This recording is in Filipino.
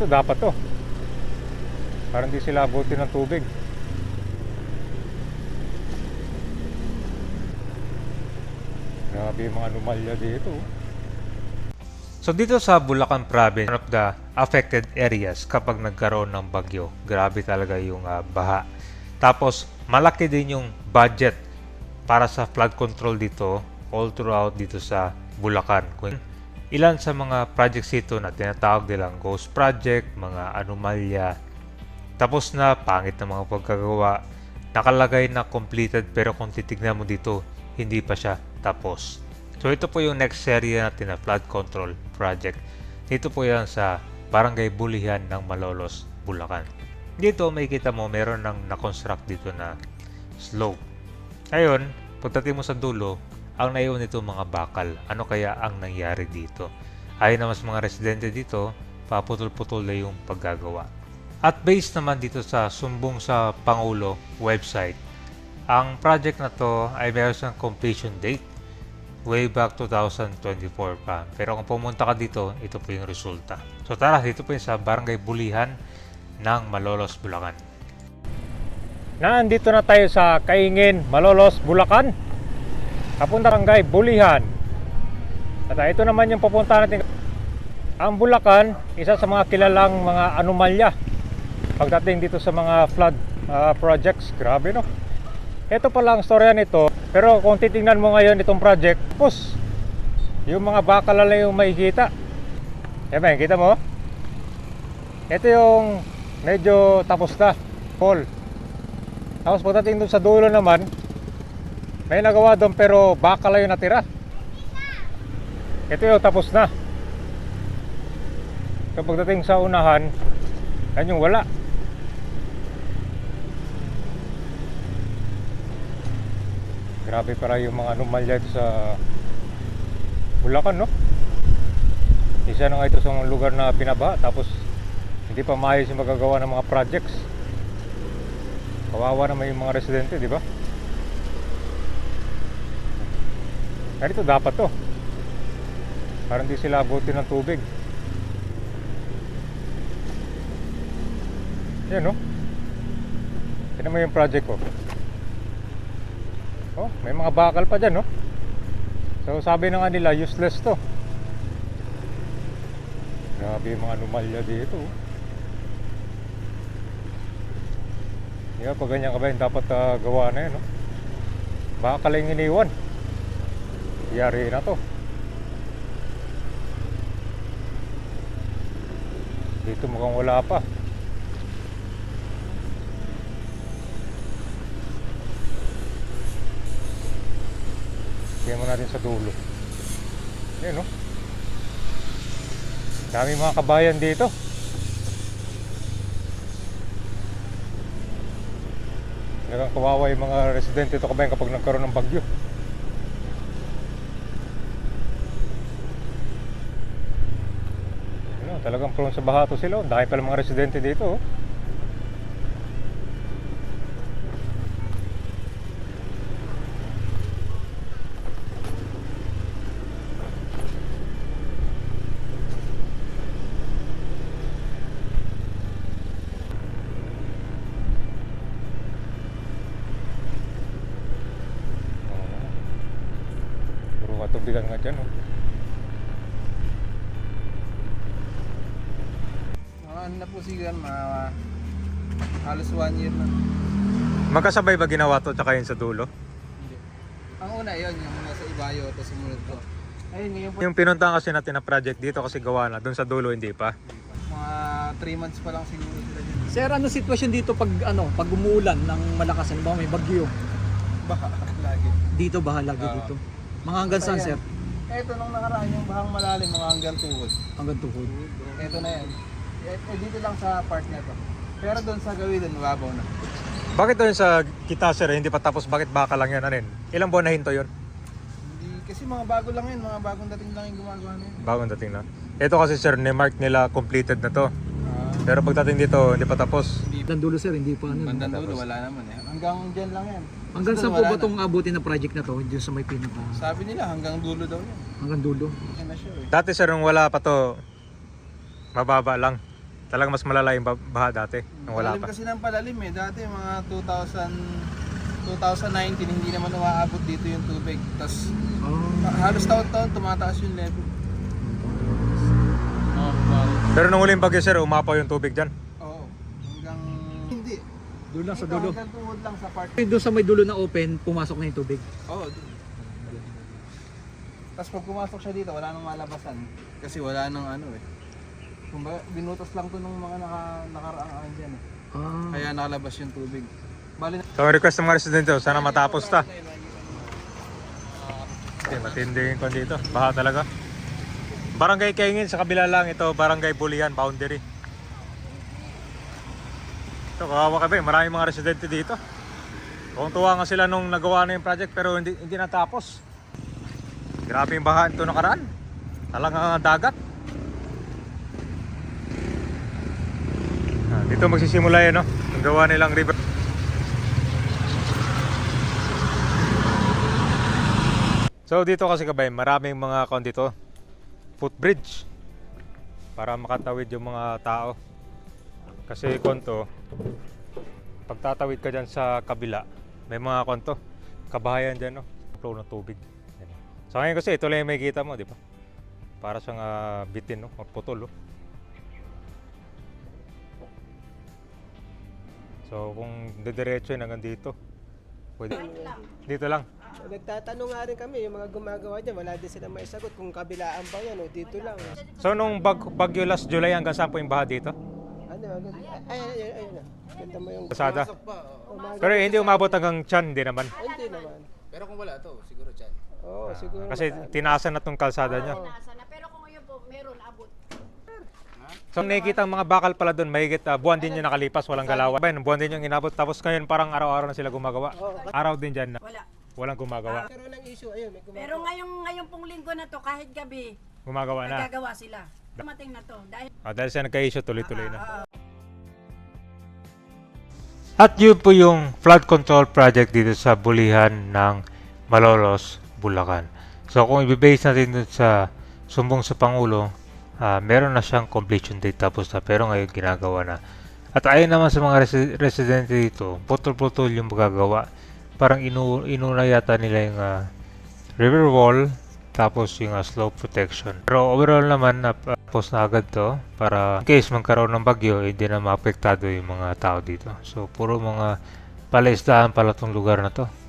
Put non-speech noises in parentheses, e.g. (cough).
Ganito dapat to. Para hindi sila abutin ng tubig. Grabe yung mga anomalya dito. So dito sa Bulacan province, one of the affected areas kapag nagkaroon ng bagyo, grabe talaga yung ah, baha. Tapos malaki din yung budget para sa flood control dito all throughout dito sa Bulacan. Kung ilan sa mga projects dito na tinatawag nilang ghost project, mga anomalya, tapos na pangit na mga pagkagawa, nakalagay na completed pero kung titignan mo dito, hindi pa siya tapos. So ito po yung next serye natin na flood control project. Dito po yan sa Barangay Bulihan ng Malolos, Bulacan. Dito makikita mo meron ng na-construct dito na slope. Ngayon, pagdating mo sa dulo, ang naiwan nito mga bakal. Ano kaya ang nangyari dito? Ayon naman sa mga residente dito, paputol-putol na yung paggagawa. At based naman dito sa Sumbong sa Pangulo website, ang project na to ay meron siyang completion date way back 2024 pa. Pero kung pumunta ka dito, ito po yung resulta. So tara, dito po yung sa Barangay Bulihan ng Malolos, Bulacan. Nandito na tayo sa Kaingin, Malolos, Bulacan. Kapunta Barangay Bulihan. At ah, ito naman yung pupunta natin. Ang Bulacan, isa sa mga kilalang mga anomalya pagdating dito sa mga flood ah, projects. Grabe no. Ito pala ang storya nito. Pero kung titingnan mo ngayon itong project, pus, yung mga bakal na lang yung makikita. Yan ba, kita mo? Ito yung medyo tapos na. Full. Tapos pagdating doon sa dulo naman, may nagawa doon pero bakal lang yung natira. Ito yung tapos na. So pagdating sa unahan, yan yung wala. Grabe para yung mga anomalya ito sa Bulacan, no? Isa na nga ito sa mga lugar na pinaba tapos hindi pa maayos yung magagawa ng mga projects. Kawawa naman yung mga residente, di ba? Ganito dapat to. Para hindi sila abutin ng tubig. Yan, no? Tignan mo yung project ko. Oh, may mga bakal pa dyan, no? So sabi na nga nila, useless to. Grabe yung mga anomalya dito. oh. Yeah, pag ganyan ka ba, dapat ah, gawa na yan, no? Bakal yung iniwan. Yari na to. Dito mukhang wala pa. Tingnan mo natin sa dulo. Yan no. Dami mga kabayan dito. Kawawa yung mga residente dito kabayan kapag nagkaroon ng bagyo. Ano, talagang prone sa baha to sila. oh. Dahil pala mga residente dito. Oh. Puro katubigan nga dyan. Oh. Mga ano na po siguro, mga halos one year na. Magkasabay ba ginawa to tsaka yun sa dulo? Hindi. Ang una yun, yung nasa Ibayo, tapos sumunod to. Ayun, ngayon po, Yung pinuntahan kasi natin na project dito kasi gawa na, dun sa dulo hindi pa. mga 3 months pa lang siguro sila dyan. Sir, ano sitwasyon dito pag ano, pag umuulan ng malakas, ano ba may bagyo? Baha, (laughs) lagi. Dito bahala lagi Oo. dito. Mga hanggang saan, sir? Ito nung nakaraan yung bahang malalim, mga hanggang tuhod. Hanggang tuhod. Ito na yan. Eh, eh, dito lang sa part na to. Pero doon sa gawin, mababaw na. Bakit doon sa kita sir, hindi pa tapos, bakit baka lang yan? Anin? Ilang buwan na hinto yun? Hindi, kasi mga bago lang yun, mga bagong dating lang yung gumagawa na yun. Bagong dating na. Ito kasi sir, ni-mark nila completed na to. Ah, Pero pagdating dito, hindi pa tapos. hindi Hanggang dulo, sir, hindi pa ano. Bandang dulo, wala naman eh. Hanggang dyan lang yan. Hanggang saan po ba na. itong abutin na project na to? Diyan sa may pinaka, Sabi nila hanggang dulo daw yan. hanggang dulo. Yan na siya eh. Dati sir, nung wala pa to, mababa lang. Talagang mas malala yung ba- baha dati nung wala Palalim pa. kasi ng palalim eh. Dati mga 2000, 2019, hindi naman umaabot dito yung tubig. Tapos halos taon-taon tumataas yung level. Oh, wow. Pero nung huling bagyo sir, umapaw yung tubig dyan. Oo. Hanggang... Hindi. Doon lang sa Ito, dulo. Hanggang tuhod lang sa part. Doon sa may dulo na open, pumasok na yung tubig. Oo. Tapos pag pumasok siya dito, wala nang malabasan. Kasi wala nang ano eh. Kumbaga, binutas lang to ng mga naka, nakaraang ano dyan eh. Ah. Kaya nakalabas yung tubig. Bali na... So request ng mga residente, sana matapos ta. Okay, matindi yung dito. Baha talaga. Barangay Kaingin sa kabila lang ito, Barangay Bulian, boundary. Ito, kawawa kami. Maraming mga residente dito. Kung tuwa nga sila nung nagawa na yung project pero hindi, hindi natapos. Grabe yung baha ito nakaraan. Talagang dagat. Dito magsisimula yun, no? Yung gawa nilang river. So dito kasi kabay, maraming mga kon dito footbridge para makatawid yung mga tao. Kasi konto pagtatawid ka diyan sa kabila, may mga konto kabahayan diyan no, flow ng tubig. Yan. So ngayon kasi ito lang yung makikita mo, di ba? Para siyang ah, bitin no, o putol. Oh. So kung didiretso yun hanggang dito, pwede. Dito lang. Nagtatanong nga rin kami, yung mga gumagawa dyan, wala din sila may sagot kung kabilaan ba yan o dito lang. So nung bag, bagyo last July hanggang saan po yung baha dito? Ano, agad, ay, ay, ay, ayun na. Ganda mo yung... Pasada. Umaga. Pero hindi umabot hanggang tiyan, hindi naman. Hindi naman. Pero kung wala to, siguro dyan. Oo, siguro. Kasi mataas. tinaasan na tong kalsada niya. nasa na. Pero kung ngayon po, meron abot. So nakikita ang mga bakal pala doon, mahigit ah, buwan din yung nakalipas, walang galawan. Ben, buwan din yung inabot, tapos ngayon parang araw-araw na sila gumagawa. Araw din dyan na Wala. walang gumagawa. Pero ng issue, ayun, may gumagawa. Pero ngayong, ngayong pong linggo na to, kahit gabi, Gumagawa na. nagagawa sila. Dumating na to. Dahil Ah, dahil sa nagka-issue, tuloy-tuloy na. At yun po yung flood control project dito sa bulihan ng Malolos, Bulacan. So kung i-base natin dun sa sumbong sa Pangulo, ah, meron na siyang completion date tapos na pero ngayon ginagawa na. At ayon naman sa mga resi- residente dito, putol-putol yung magagawa. Parang inu inuna yata nila yung ah, river wall tapos yung ah, slope protection. Pero overall naman, na-post na agad to para in case magkaroon ng bagyo, hindi na maapektado yung mga tao dito. So, puro mga palaisdaan pala tong lugar na to.